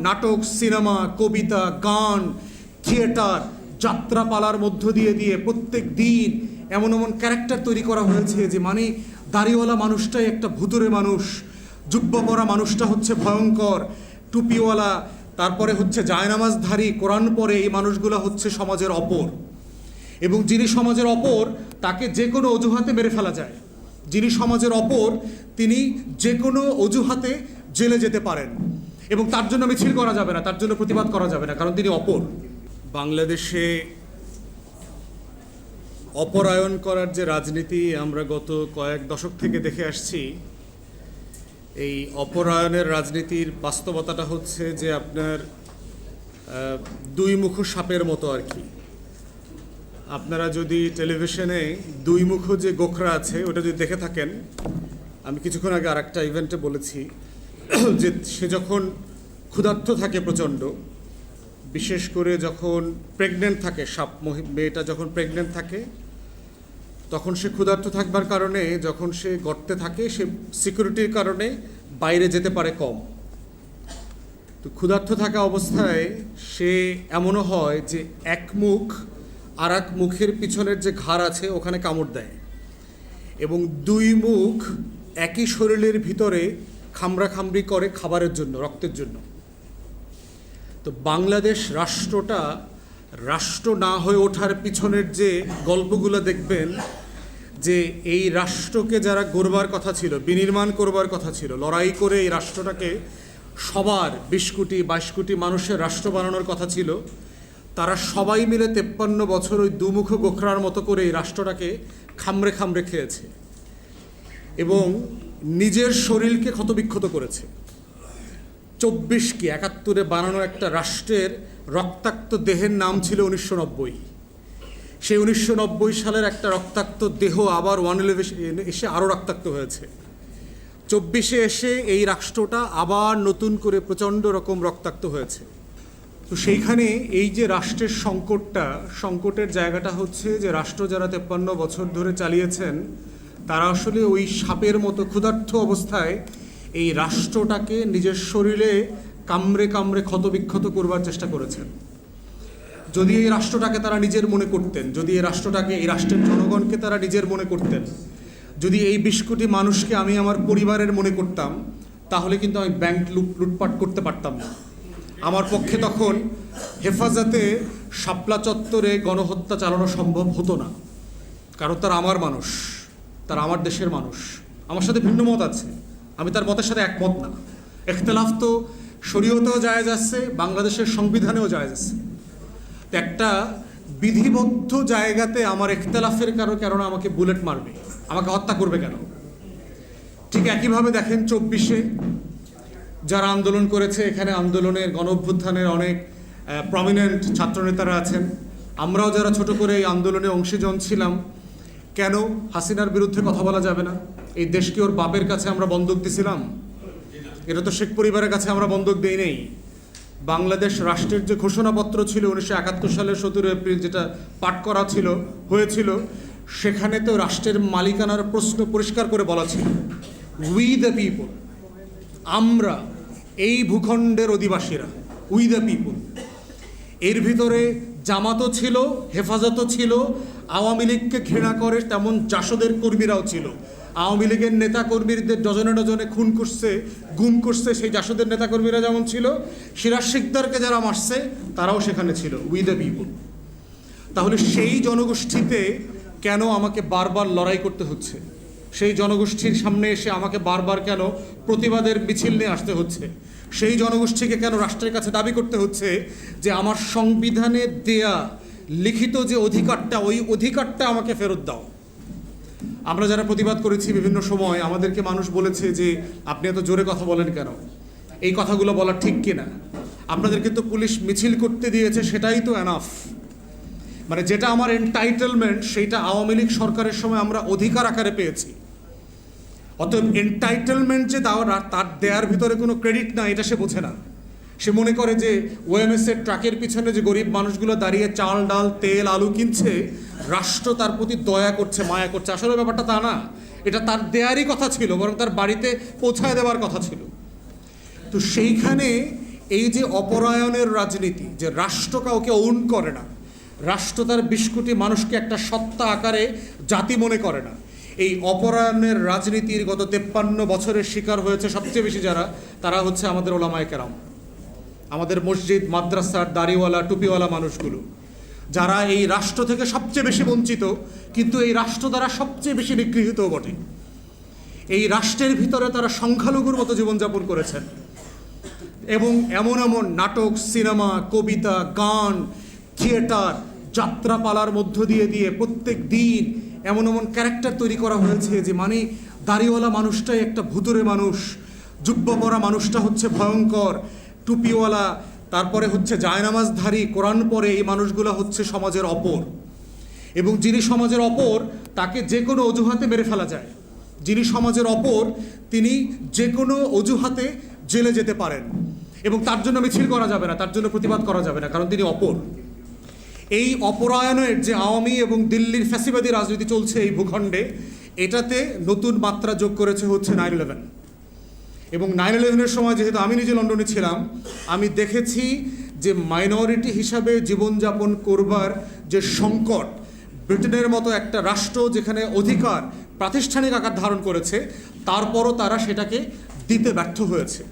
নাটক, সিনেমা, কবিতা, গান, থিয়েটার, যাত্রাপালার মধ্য দিয়ে দিয়ে প্রত্যেক দিন এমন এমন ক্যারেক্টার তৈরি করা হয়েছে যে মানে দাড়িওয়ালা মানুষটাই একটা ভুতুরে মানুষ জুব্ব পরা মানুষটা হচ্ছে ভয়ঙ্কর, টুপিওয়ালা, তারপরে হচ্ছে জায়নামাজধারী, কোরআন পরে এই মানুষগুলো হচ্ছে সমাজের অপর। এবং যিনি সমাজের অপর, তাকে যে কোনো অজুহাতে মেরে ফেলা যায়। যিনি সমাজের অপর, তিনি যে কোনো অজুহাতে জেলে যেতে পারেন। এবং তার জন্য মিছিল করা যাবে না, তার জন্য প্রতিবাদ করা যাবে না, কারণ তিনি অপর। বাংলাদেশে অপরায়ণ করার যে রাজনীতি আমরা গত কয়েক দশক থেকে দেখে আসছি, এই অপরায়ণের রাজনীতির বাস্তবতাটা হচ্ছে যে আপনার দুই মুখ সাপের মতো আর কি। আপনারা যদি টেলিভিশনে দুই মুখ যে গোখরা আছে, ওটা যদি দেখে থাকেন, আমি কিছুক্ষণ আগে আরেকটা ইভেন্টে বলেছি যে সে যখন ক্ষুধার্ত থাকে প্রচণ্ড, বিশেষ করে যখন প্রেগনেন্ট থাকে, সাপ মেয়েটা যখন প্রেগনেন্ট থাকে, তখন সে ক্ষুধার্ত থাকবার কারণে, যখন সে গর্তে থাকে, সে সিকিউরিটির কারণে বাইরে যেতে পারে কম। তো ক্ষুধার্ত থাকা অবস্থায় সে এমনও হয় যে এক মুখ আর এক মুখের পিছনের যে ঘাড় আছে, ওখানে কামড় দেয়। এবং দুই মুখ একই শরীরের ভিতরে খামড়ি করে খাবারের জন্য, রক্তের জন্য। তো বাংলাদেশ রাষ্ট্রটা রাষ্ট্র না হয়ে ওঠার পিছনের যে গল্পগুলো দেখবেন, যে এই রাষ্ট্রকে যারা গড়বার কথা ছিল, বিনির্মাণ করবার কথা ছিল, লড়াই করে এই রাষ্ট্রটাকে সবার বিশ কোটি, বাইশ কোটি মানুষের রাষ্ট্র বানানোর কথা ছিল, তারা সবাই মিলে তেপ্পান্ন বছর ওই দুমুখ গোখরার মতো করে এই রাষ্ট্রটাকে খামড়ে খামড়ে খেয়েছে। এবং নিজের শরীরকে ক্ষতবিক্ষত করেছে। চব্বিশ কি একাত্তরে বানানো একটা রাষ্ট্রের রক্তাক্ত দেহের নাম ছিল উনিশশো নব্বই। সেই উনিশশো নব্বই সালের একটা রক্তাক্ত দেহ আবার ওয়ান ইলেভেন এসে আরও রক্তাক্ত হয়েছে। চব্বিশে এসে এই রাষ্ট্রটা আবার নতুন করে প্রচণ্ড রকম রক্তাক্ত হয়েছে। তো সেইখানে এই যে রাষ্ট্রের সংকটটা, সংকটের জায়গাটা হচ্ছে যে রাষ্ট্র যারা তেপ্পান্ন বছর ধরে চালিয়েছেন তারা আসলে ওই সাপের মতো ক্ষুধার্থ অবস্থায় এই রাষ্ট্রটাকে নিজের শরীরে কামড়ে কামড়ে ক্ষতবিক্ষত করবার চেষ্টা করেছেন। যদি এই রাষ্ট্রটাকে তারা নিজের মনে করতেন, যদি এই রাষ্ট্রটাকে, এই রাষ্ট্রের জনগণকে তারা নিজের মনে করতেন, যদি এই বিশ কোটি মানুষকে আমি আমার পরিবারের মনে করতাম, তাহলে কিন্তু আমি ব্যাংক লুট, লুটপাট করতে পারতাম না। আমার পক্ষে তখন হেফাজতে শাপলা চত্বরে গণহত্যা চালানো সম্ভব হতো না, কারণ তারা আমার মানুষ। তারা আমার দেশের মানুষ। আমার সাথে ভিন্ন মত আছে। আমি তার মতের সাথে একমত না। এখতলাফ তো শরীয়তেও জায়েজ আছে, বাংলাদেশের সংবিধানেও জায়েজ আছে। তো একটা বিধিবদ্ধ জায়গাতে আমার এখতলাফের কারও কারণে আমাকে বুলেট মারবে, আমাকে হত্যা করবে কেন? ঠিক একইভাবে দেখেন চব্বিশে যারা আন্দোলন করেছে, এখানে আন্দোলনের গণ অভ্যুত্থানের অনেক প্রমিনেন্ট ছাত্রনেতারা আছেন। আমরাও যারা ছোট করে এই আন্দোলনে অংশীজন ছিলাম কেন হাসিনার বিরুদ্ধে কথা বলা যাবে না? এই দেশকে ওর বাপের কাছে আমরা বন্দুক দিছিলাম? এটা তো শেখ পরিবারের কাছে আমরা বন্দুক দিই নেই। বাংলাদেশ রাষ্ট্রের যে ঘোষণাপত্র ছিল উনিশশো একাত্তর সালের সতেরো এপ্রিল যেটা পাঠ করা ছিল, হয়েছিল, সেখানে তো রাষ্ট্রের মালিকানার প্রশ্ন পরিষ্কার করে বলা ছিল। উই দ্য পিপল আমরা এই ভূখণ্ডের অধিবাসীরা উই দ্য পিপল এর ভিতরে জামাতও ছিল, হেফাজতও ছিল, আওয়ামী লীগকে ঘৃণা করে তেমন জাসদের কর্মীরাও ছিল। আওয়ামী লীগের নেতা কর্মীদের ডজনে ডজনে খুন করছে, গুম করছে সেই জাসদের নেতা কর্মীরা যেমন ছিল, সিরাজ শিকদারকে যারা মারছে, তারাও সেখানে ছিল, উই দ্য পিপল। তাহলে সেই জনগোষ্ঠীতে কেন আমাকে বারবার লড়াই করতে হচ্ছে? সেই জনগোষ্ঠীর সামনে এসে আমাকে বারবার কেন প্রতিবাদের মিছিল নিয়ে আসতে হচ্ছে? সেই জনগোষ্ঠীকে কেন রাষ্ট্রের কাছে দাবি করতে হচ্ছে যে আমার সংবিধানে দেয়া লিখিত যে অধিকারটা, ওই অধিকারটা আমাকে ফেরত দাও? আমরা যারা প্রতিবাদ করেছি বিভিন্ন সময়, আমাদেরকে মানুষ বলেছে যে, আপনি এত জোরে কথা বলেন কেন? এই কথাগুলো বলা ঠিক কিনা? আপনাদেরকে তো পুলিশ মিছিল করতে দিয়েছে, সেটাই তো এনাফ মানে যেটা আমার এন্টাইটেলমেন্ট সেইটা আওয়ামী লীগ সরকারের সময় আমরা অধিকার আকারে পেয়েছি। অতএব এন্টাইটেলমেন্ট যে দেওয়ার তার দেয়ার ভিতরে কোনো ক্রেডিট না, এটা সে বোঝে না। সে মনে করে যে ওএমএস এর ট্রাকের পিছনে যে গরিব মানুষগুলো দাঁড়িয়ে চাল, ডাল, তেল, আলু কিনছে, রাষ্ট্র তার প্রতি দয়া করছে, মায়া করছে। আসলে ব্যাপারটা তা না। এটা তার দেয়ারই কথা ছিল, বরং তার বাড়িতে পৌঁছায় দেওয়ার কথা ছিল। তো সেইখানে এই যে অপরায়ণের রাজনীতি, যে রাষ্ট্র কাউকে ওন করে না, রাষ্ট্র তার বিশ কোটি মানুষকে একটা সত্তা আকারে জাতি মনে করে না এই অপরায়ণের রাজনীতির গত তেপ্পান্ন বছরের শিকার হয়েছে সবচেয়ে বেশি যারা, তারা হচ্ছে আমাদের ওলামায় কেরাম। আমাদের মসজিদ, মাদ্রাসার দাড়িওয়ালা, টুপিওয়ালা মানুষগুলো। যারা এই রাষ্ট্র থেকে সবচেয়ে বেশি বঞ্চিত, কিন্তু এই রাষ্ট্র দ্বারা সবচেয়ে বেশি নিগৃহীতও বটে। এই রাষ্ট্রের ভিতরে তারা সংখ্যালঘুর মতো জীবনযাপন করেছেন। এবং এমন এমন নাটক, সিনেমা, কবিতা, গান, থিয়েটার, যাত্রাপালার মধ্য দিয়ে দিয়ে প্রত্যেক দিন এমন এমন ক্যারেক্টার তৈরি করা হয়েছে যে মানে দাড়িওয়ালা মানুষটাই একটা ভুতুরে মানুষ জুব্ব পরা মানুষটা হচ্ছে ভয়ঙ্কর, টুপিওয়ালা, তারপরে হচ্ছে জায়নামাজধারী, কোরআন পরে এই মানুষগুলো হচ্ছে সমাজের অপর। এবং যিনি সমাজের অপর, তাকে যে কোনো অজুহাতে মেরে ফেলা যায়। যিনি সমাজের অপর, তিনি যে কোনো অজুহাতে জেলে যেতে পারেন। এবং তার জন্য মিছিল করা যাবে না, তার জন্য প্রতিবাদ করা যাবে না, কারণ তিনি অপর। এই অপরায়ণের যে আওয়ামী এবং দিল্লির ফ্যাসিবাদী রাজনীতি চলছে এই ভূখণ্ডে, এটাতে নতুন মাত্রা যোগ করেছে হচ্ছে নাইন ইলেভেন এবং নাইন ইলেভেনের সময় যেহেতু আমি নিজে লন্ডনে ছিলাম, আমি দেখেছি যে মাইনরিটি হিসাবে জীবনযাপন করবার যে সংকট, ব্রিটেনের মতো একটা রাষ্ট্র যেখানে অধিকার, প্রাতিষ্ঠানিক আকার ধারণ করেছে, তারপরও তারা সেটাকে দিতে ব্যর্থ হয়েছে।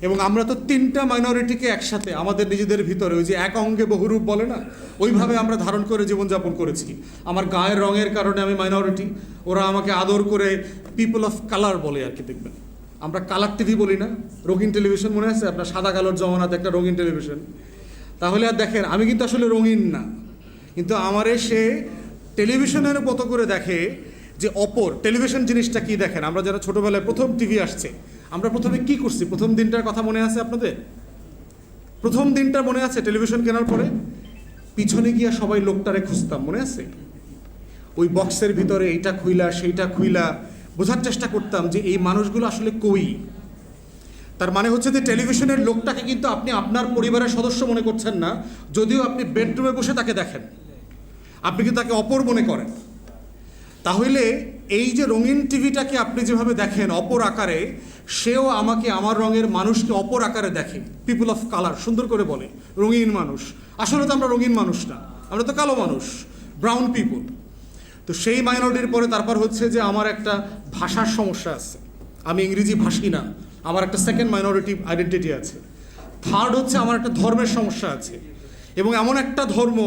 এবং আমরা তো তিনটা মাইনরিটিকে একসাথে আমাদের নিজেদের ভিতরে, ওই যে এক অঙ্গে বহুরূপ বলে না? ওইভাবে আমরা ধারণ করে জীবনযাপন করেছি। আমার গায়ের রঙের কারণে আমি মাইনরিটি ওরা আমাকে আদর করে পিপল অফ কালার বলে আর কি দেখবেন। আমরা কালার টিভি বলি না? রঙিন টেলিভিশন মনে আছে? আপনার সাদা কালোর জমানাতে একটা রঙিন টেলিভিশন তাহলে আর দেখেন, আমি কিন্তু আসলে রঙিন না। কিন্তু আমারে সে টেলিভিশনের মতো করে দেখে যে অপর, টেলিভিশন জিনিসটা কি দেখেন? আমরা যারা ছোটবেলায় প্রথম টিভি আসছে, আমরা প্রথমে কি করছি? প্রথম দিনটার কথা মনে আছে আপনাদের? প্রথম দিনটা মনে আছে টেলিভিশন কেনার পরে? পিছনে গিয়া সবাই লোকটারে খুঁজতাম, মনে আছে? ওই বক্সের ভিতরে এইটা খুইলা, সেইটা খুইলা বোঝার চেষ্টা করতাম যে এই মানুষগুলো আসলে কই? তার মানে হচ্ছে যে টেলিভিশনের লোকটাকে কিন্তু আপনি আপনার পরিবারের সদস্য মনে করছেন না, যদিও আপনি বেডরুমে বসে তাকে দেখেন। আপনি কিন্তু তাকে অপর মনে করেন? তাহলে এই যে রঙিন টিভিটাকে আপনি যেভাবে দেখেন অপর আকারে, সেও আমাকে আমার রঙের মানুষকে অপর আকারে দেখে। পিপল অফ কালার সুন্দর করে বলে, রঙিন মানুষ। আসলে তো আমরা রঙিন মানুষ না, আমরা তো কালো মানুষ ব্রাউন পিপল তো সেই মাইনরিটির পরে তারপর হচ্ছে যে আমার একটা ভাষার সমস্যা আছে। আমি ইংরেজি ভাষী না, আমার একটা সেকেন্ড মাইনরিটি আইডেন্টিটি আছে। থার্ড হচ্ছে আমার একটা ধর্মের সমস্যা আছে। এবং এমন একটা ধর্ম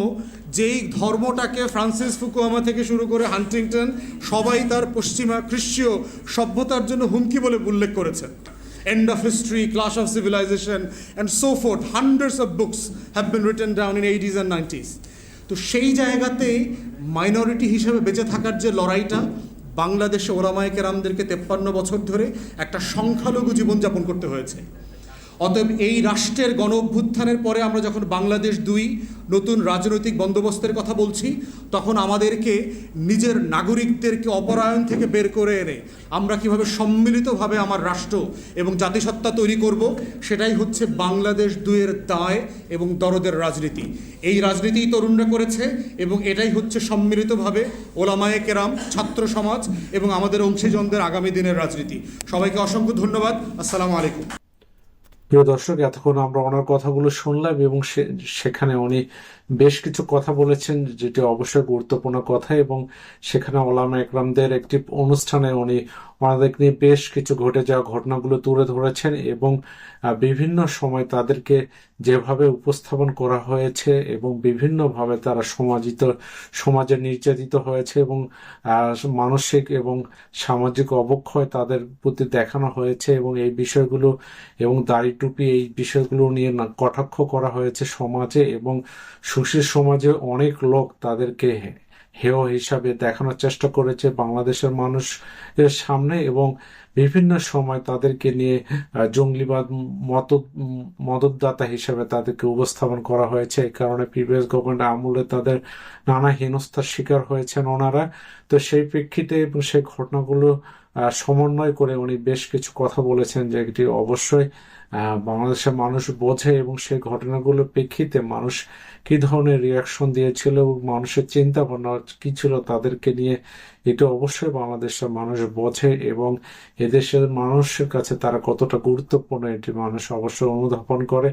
যেই ধর্মটাকে ফ্রান্সিস ফুকুয়ামা থেকে শুরু করে হান্টিংটন সবাই তার পশ্চিমা খ্রিস্টীয় সভ্যতার জন্য হুমকি বলে উল্লেখ করেছেন। End of history class of civilization and so forth hundreds of books have been written down in eighties and nineties তো সেই জায়গাতেই মাইনরিটি হিসেবে বেঁচে থাকার যে লড়াইটা, বাংলাদেশে ওলামায় কেরামদেরকে তেপ্পান্ন বছর ধরে একটা সংখ্যালঘু জীবনযাপন করতে হয়েছে। অতএব এই রাষ্ট্রের গণ অভ্যুত্থানের পরে আমরা যখন বাংলাদেশ দুই নতুন রাজনৈতিক বন্দোবস্তের কথা বলছি, তখন আমাদেরকে নিজের নাগরিকদেরকে অপরায়ণ থেকে বের করে এনে আমরা কীভাবে সম্মিলিতভাবে আমার রাষ্ট্র এবং জাতিসত্তা তৈরি করব, সেটাই হচ্ছে বাংলাদেশ দুইয়ের দায় এবং দরদের রাজনীতি। এই রাজনীতিই তরুণরা করেছে এবং এটাই হচ্ছে সম্মিলিতভাবে ওলামায়ে কেরাম, ছাত্র সমাজ এবং আমাদের অংশীজনদের আগামী দিনের রাজনীতি। সবাইকে অসংখ্য ধন্যবাদ। আসসালামু আলাইকুম। প্রিয় দর্শক এতক্ষণ আমরা ওনার কথাগুলো শুনলাম এবং সেখানে উনি বেশ কিছু কথা বলেছেন, যেটি অবশ্যই গুরুত্বপূর্ণ কথা, এবং সেখানে ওলামা একরামদের একটি অনুষ্ঠানে উনি ওনাদের নিয়ে বেশ কিছু ঘটে যাওয়া ঘটনাগুলো তুলে ধরেছেন এবং বিভিন্ন সময় তাদেরকে যেভাবে উপস্থাপন করা হয়েছে এবং বিভিন্নভাবে তারা সমাজিত, সমাজে নির্যাতিত হয়েছে এবং মানসিক এবং সামাজিক অবক্ষয় তাদের প্রতি দেখানো হয়েছে এবং এই বিষয়গুলো এবং দাড়ি টুপি এই বিষয়গুলো নিয়ে কটাক্ষ করা হয়েছে সমাজে এবং সুশীল সমাজে অনেক লোক তাদেরকে হেয় হিসাবে দেখানোর চেষ্টা করেছে বাংলাদেশের মানুষের সামনে এবং বিভিন্ন সময় তাদেরকে নিয়ে জঙ্গলিবাদ মত, মদতদাতা হিসাবে তাদেরকে উপস্থাপন করা হয়েছে। এই কারণে প্রিভিয়াস গভর্নমেন্ট আমলে তাদের নানা হেনস্থার শিকার হয়েছেন ওনারা। তো সেই প্রেক্ষিতে এবং সেই ঘটনাগুলো সমন্বয় করে উনি বেশ কিছু কথা বলেছেন যে এটি অবশ্যই বাংলাদেশের মানুষ বোঝে এবং সেই ঘটনাগুলোর প্রেক্ষিতে মানুষ কি ধরনের রিয়াকশন দিয়েছিল এবং মানুষের চিন্তা ভাবনা কি ছিল তাদেরকে নিয়ে, এটা অবশ্যই বাংলাদেশের মানুষ বোঝে এবং এদেশের মানুষের কাছে তারা কতটা গুরুত্বপূর্ণ এটি মানুষ অবশ্যই অনুধাবন করে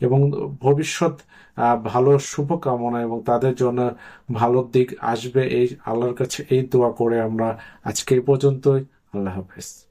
এবং ভবিষ্যৎ ভালো শুভকামনা এবং তাদের জন্য ভালো দিক আসবে এই আল্লাহর কাছে এই দোয়া করে আমরা আজকে এই পর্যন্তই। আল্লাহ হাফেজ।